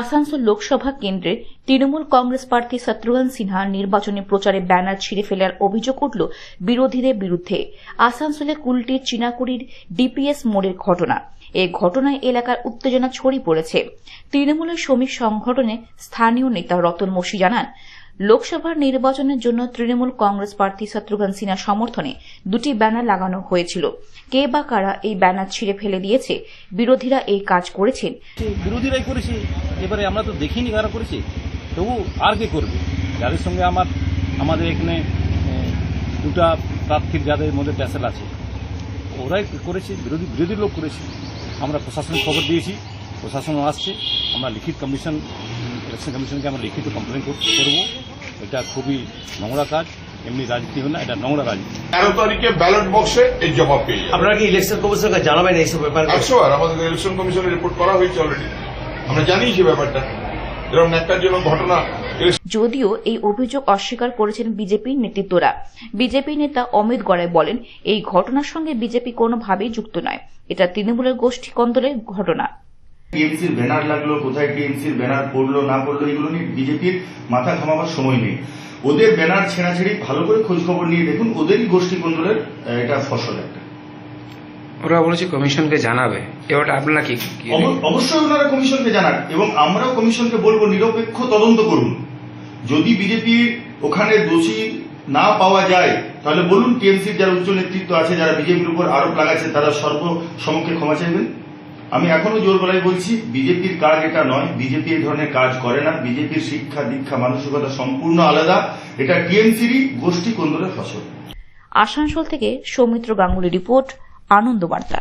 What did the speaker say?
আসানসোল লোকসভা কেন্দ্রে তৃণমূল কংগ্রেস প্রার্থী শত্রুঘ্ন সিনহার নির্বাচনী প্রচারে ব্যানার ছিঁড়ে ফেলার অভিযোগ উঠল বিরোধীদের বিরুদ্ধে। আসানসোলে কুলটির চিনাকুড়ির ডিপিএস মোড়ের ঘটনা। এ ঘটনায় এলাকার উত্তেজনা ছড়িয়ে পড়েছে। তৃণমূলের শ্রমিক সংগঠনে স্থানীয় নেতা রতন মোশি জানান লোকসভার নির্বাচনের জন্য তৃণমূল কংগ্রেস প্রার্থী শত্রুঘ্ন সিনহার সমর্থনে দুটি ব্যানার লাগানো হয়েছিল। কে বা কারা এই ব্যানার ছিঁড়ে ফেলে দিয়েছে? বিরোধীরা এই কাজ করেছেন। বিরোধীরাই করেছে? এবারে আমরা তো দেখিনি কারা করেছে। তবু আর কে করবে? যাদের সঙ্গে আমার, আমাদের এখানে দুটা প্রার্থীর যাদের মধ্যে প্যাসেল আছে, ওরাই করেছে, বিরোধী বিরোধী লোক করেছে। আমরা প্রশাসন খবর দিয়েছি, প্রশাসনও আসছে, আমরা লিখিত কমিশন ইলেকশন কমিশনকে আমরা লিখিত কমপ্লেন করব এটা খুবই নোংরা কাজ এমনি রাজনীতি হয় না এটা নোংরা রাজনীতি। তেরো তারিখে ব্যালট বক্সে এই জবাব পেয়ে যাবে। আপনারা কি ইলেকশন কমিশনকে জানাবেন এইসব ব্যাপার? একশো আমাদের ইলেকশন কমিশনে রিপোর্ট করা হয়েছে অলরেডি আমরা জানিয়েছি ব্যাপারটা। এরকম একটা যেন ঘটনা। যদিও এই অভিযোগ অস্বীকার করেছেন বিজেপির নেতৃত্বরা। বিজেপি নেতা অমিত গড়াই বলেন এই ঘটনার সঙ্গে বিজেপি কোনোভাবেই যুক্ত নয়। এটা তৃণমূলের গোষ্ঠী কন্দলের ঘটনা। টিএমসির ব্যানার লাগল কোথায় টিএমসির ব্যানার পড়ল না পড়ল এগুলো নিয়ে বিজেপির মাথা ঘামাবার সময় নেই। ওদের ব্যানার ছেঁড়াছেড়ি ভালো করে খোঁজ খবর নিয়ে দেখুন ওদেরই গোষ্ঠী আহ, এটা ফসল একটা। ওরা বলেছে কমিশনকে জানাবে। এবারটা আপনারা কি- অবশ্যই ওনারা কমিশনকে জানান এবং আমরাও কমিশনকে বলব নিরপেক্ষ তদন্ত করুন। যদি বিজেপির ওখানে দোষী না পাওয়া যায় তাহলে বলুন টিএমসির যারা উচ্চ নেতৃত্ব আছে যারা বিজেপির উপর আরোপ লাগাচ্ছে তারা সর্বসমক্ষে ক্ষমা চাইবেন। আমি এখনও জোর গলায় বলছি, বিজেপির কাজ এটা নয়, বিজেপি এই ধরনের কাজ করে না, বিজেপির শিক্ষা, দীক্ষা, মানসিকতা সম্পূর্ণ আলাদা। এটা টিএমসিরই গোষ্ঠী কন্দরের ফসল। আসানসোল থেকে সৌমিত্র গাঙ্গুলি রিপোর্ট আনন্দ বার্তা